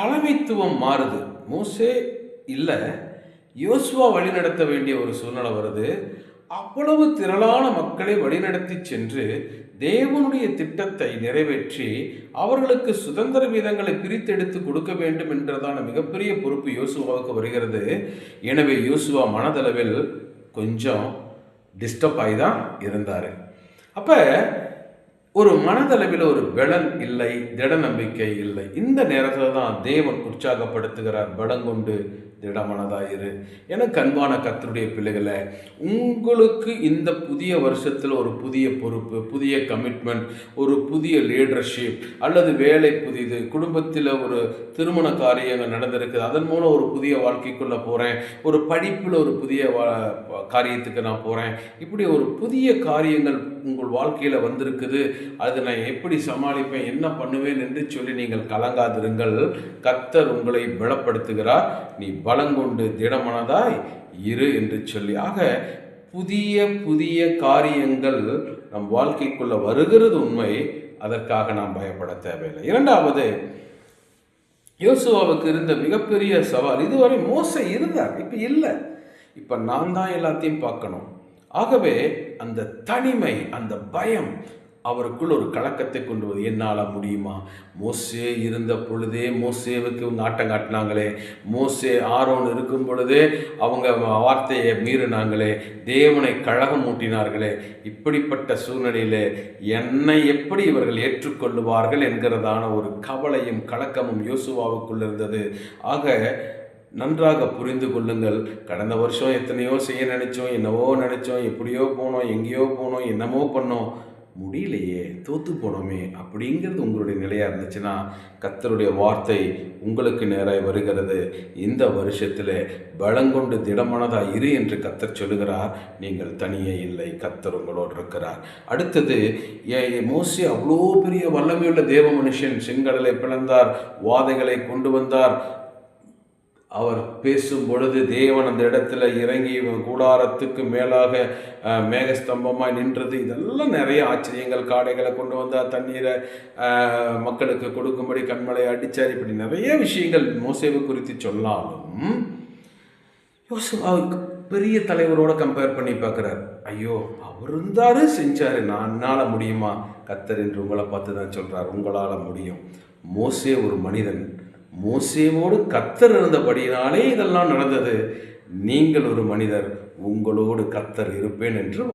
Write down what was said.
தலைமைத்துவம் மாறுது. மோசே இல்லை. யோசுவா வழிநடத்த வேண்டிய ஒரு சூழ்நிலை வருது. அவ்வளவு திரளான மக்களை வழிநடத்தி சென்று தேவனுடைய திட்டத்தை நிறைவேற்றி அவர்களுக்கு சுதந்திர வீதங்களை பிரித்தெடுத்து கொடுக்க வேண்டும் என்றதான மிகப்பெரிய பொறுப்பு யோசுவாவுக்கு வருகிறது. எனவே யோசுவா மனதளவில் கொஞ்சம் டிஸ்டர்ப் ஆகி தான் இருந்தார். அப்போ ஒரு மனதளவில் ஒரு பலன் இல்லை திட நம்பிக்கை இல்லை. இந்த நேரத்தில் தான் தேவன் உற்சாகப்படுத்துகிறார். பலம் கொண்டு திடமனதாயிரு எனக்கு அன்பான கத்தருடைய பிள்ளைகளை உங்களுக்கு இந்த புதிய வருஷத்தில் ஒரு புதிய பொறுப்பு புதிய கமிட்மெண்ட் ஒரு புதிய லீடர்ஷிப் அல்லது வேலை புதிது குடும்பத்தில் ஒரு திருமண காரியங்கள் நடந்திருக்குது அதன் மூலம் ஒரு புதிய வாழ்க்கைக்குள்ளே போகிறேன் ஒரு படிப்பில் ஒரு புதிய வா- காரியத்துக்கு நான் போகிறேன் இப்படி ஒரு புதிய காரியங்கள் உங்கள் வாழ்க்கையில் வந்திருக்குது அது நான் எப்படி சமாளிப்பேன் என்ன பண்ணுவேன் என்று சொல்லி நீங்கள் கலங்காதிருங்கள். கத்தர் உங்களை பலப்படுத்துகிறார். நீ பலங்கொண்டு திடமனதாய் இரு என்று சொல்லி. ஆக புதிய புதிய காரியங்கள் நம் வாழ்க்கைக்குள்ள வருகிறது உண்மை. அதற்காக நாம் பயப்பட தேவையில்லை. இரண்டாவது யோசுவாவுக்கு இருந்த மிகப்பெரிய சவால் இதுவரை மோசம் இருந்தார். இப்போ இல்லை. இப்போ நான் தான் எல்லாத்தையும் பார்க்கணும். ஆகவே அந்த தனிமை அந்த பயம் அவருக்குள் ஒரு கலக்கத்தை கொண்டு வந்து என்னால் முடியுமா? மோசே இருந்த பொழுதே மோசேவுக்கு இவங்க ஆட்டம் காட்டினாங்களே. மோசே ஆரோன் இருக்கும் பொழுதே அவங்க வார்த்தையை மீறினாங்களே. தேவனை கழகம் மூட்டினார்களே. இப்படிப்பட்ட சூழ்நிலையில் என்னை எப்படி இவர்கள் ஏற்றுக்கொள்ளுவார்கள் என்கிறதான ஒரு கவலையும் கலக்கமும் யோசுவாவுக்குள் இருந்தது. ஆக நன்றாக புரிந்து கொள்ளுங்கள். கடந்த வருஷம் எத்தனையோ செய்ய நினைச்சோம் என்னவோ நினைச்சோம் எப்படியோ போனோம் எங்கேயோ போனோம் என்னமோ பண்ணோம். முடியலையே தோத்து போனோமே அப்படிங்கிறது உங்களுடைய நிலையாக இருந்துச்சுன்னா கத்தருடைய வார்த்தை உங்களுக்கு நேராய் வருகிறது. இந்த வருஷத்தில் பலங்கொண்டு திடமானதாக இரு என்று கத்தர் சொல்லுகிறார். நீங்கள் தனியே இல்லை கத்தர் உங்களோடு இருக்கிறார். அடுத்தது ஏ- அவ்வளோ பெரிய வல்லமையுள்ள தேவ மனுஷன் செங்கடலை பிளந்தார் வாதைகளை கொண்டு வந்தார். அவர் பேசும் பொழுது தேவன் அந்த இடத்துல இறங்கி கூடாரத்துக்கு மேலாக மேகஸ்தம்பமாக நின்றது. இதெல்லாம் நிறைய ஆச்சரியங்கள் காடைகளை கொண்டு வந்தார் தண்ணீரை மக்களுக்கு கொடுக்கும்படி கண்மலை அடித்தார் இப்படி நிறைய விஷயங்கள் மோசேவு குறித்து சொன்னாலும் யோசுவாவுக்கு பெரிய தலைவரோட கம்பேர் பண்ணி பார்க்குறார். ஐயோ அவர் இருந்தாரு செஞ்சாரு. நான் என்னால் முடியுமா? கத்தர் என்று உங்களை பார்த்து தான் சொல்கிறார் உங்களால் முடியும். மோசே ஒரு மனிதன். மோசேவோடு கத்தர் இருந்தபடியினாலே இதெல்லாம் நடந்தது. நீங்கள் ஒரு மனிதர் உங்களோடு கத்தர் இருப்பேன் என்று